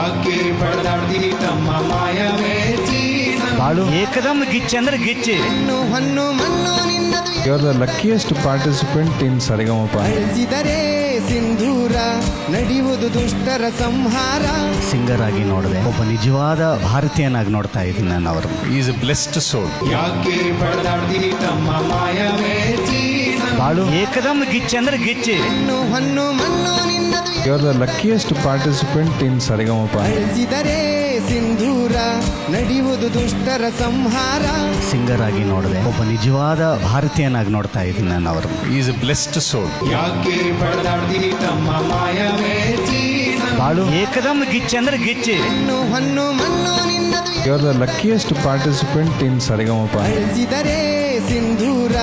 ಯಾಕೆ ಪಡೆದಾಡ್ದಿ ತಮ್ಮ ಬಾಳು ಏಕದಮ್ ಗಿಚ್ಚ ಅಂದ್ರೆ ಗಿಚ್ಚಿ. ಹೆಣ್ಣು ಹೊನ್ನು ಮಣ್ಣು ನಿನ್ನದು You are the luckiest participant in Saregama ಅಳಿಸಿದರೆ ಸಿಂಧೂರ ನಡೆಯುವುದು ದುಷ್ಟರ ಸಂಹಾರ. ಸಿಂಗರ್ ಆಗಿ ನೋಡಿದೆ. ಒಬ್ಬ ನಿಜವಾದ ಭಾರತೀಯನಾಗಿ ನೋಡ್ತಾ ಇದ್ದೀನಿ ನಾನು ಅವರು is blessed soul blessed soul. ಯಾಕೆ ಪಡೆದಾಡ್ದಿ ತಮ್ಮ ಮಾಯವೇ ಜೀವನ ಬಾಳು. ಏಕದಮ್ ಗಿಚ್ಚ ಅಂದ್ರೆ ಗಿಚ್ಚಿ. ಹೊನ್ನು ನಿನ್ನದು the luckiest participant in Saregama ಅಳಿಸಿದರೆ ಸಿಂಧೂರ ನಡೆಯುವುದು ದುಷ್ಟರ ಸಂಹಾರ. ಸಿಂಗರ್ ಆಗಿ ನೋಡಿದೆ. ಒಬ್ಬ ನಿಜವಾದ ಭಾರತೀಯನಾಗಿ ನೋಡ್ತಾ ಇದ್ದೀನಿ ನಾನು ಅವರು is blessed soul blessed soul. ಯಾಕೆ ಪಡೆದಾಡ್ದಿ ತಮ್ಮ ಮಾಯವೇ ಜೀವನ ಬಾಳು. ಏಕದಮ್ ಗಿಚ್ಚ ಅಂದ್ರೆ ಗಿಚ್ಚಿ. ಹೆಣ್ಣು ಹೊನ್ನು ಮಣ್ಣು ನಿನ್ನದು You are the luckiest participant in Saregama ಅಳಿಸಿದರೆ ಸಿಂಧೂರ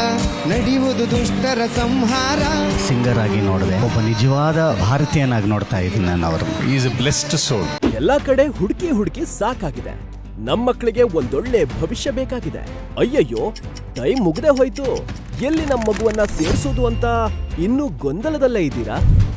ನಡೆಯುವುದು ದುಷ್ಟರ ಸಂಹಾರ. ಸಿಂಗರ್ ಆಗಿ ನೋಡಿದೆ. ಒಬ್ಬ ನಿಜವಾದ ಭಾರತೀಯನಾಗಿ ನೋಡ್ತಾ ಇದ್ದೀನಿ ನಾನು ಅವರು ಈಸ್ ಎ ಬ್ಲೆಸ್ಡ್ ಸೋಲ್. ಎಲ್ಲಾ ಕಡೆ ಹುಡುಕಿ ಹುಡುಕಿ ಸಾಕಾಗಿದೆ. ನಮ್ಮ ಮಕ್ಕಳಿಗೆ ಒಂದೊಳ್ಳೆ ಭವಿಷ್ಯ ಬೇಕಾಗಿದೆ. ಅಯ್ಯಯ್ಯೋ ಟೈಮ್ ಮುಗ್ದೇ ಹೋಯ್ತು. ಎಲ್ಲಿ ನಮ್ಮ ಮಗುವನ್ನ ಸೇರಿಸೋದು ಅಂತ ಇನ್ನೂ ಗೊಂದಲದಲ್ಲೇ ಇದ್ದೀರಾ?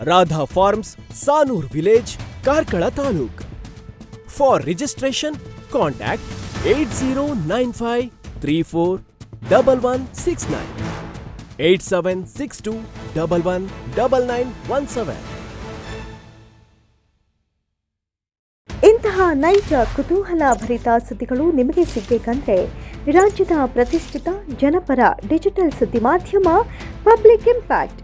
Radha farms Sanoor village Karkala taluk for registration contact eight zero nine five three four double one six nine eight seven six two double one double nine one seven ಇಂತಹ ನೈಜ, ಕುತೂಹಲ ಭರಿತ ಸುದ್ದಿಗಳು ನಿಮಗೆ ಸಿಗಬೇಕಂದ್ರೆ ರಾಜ್ಯದ ಪ್ರತಿಷ್ಠಿತ ಜನಪರ ಡಿಜಿಟಲ್ ಸುದ್ದಿ ಮಾಧ್ಯಮ ಪಬ್ಲಿಕ್ ಇಂಪ್ಯಾಕ್ಟ್.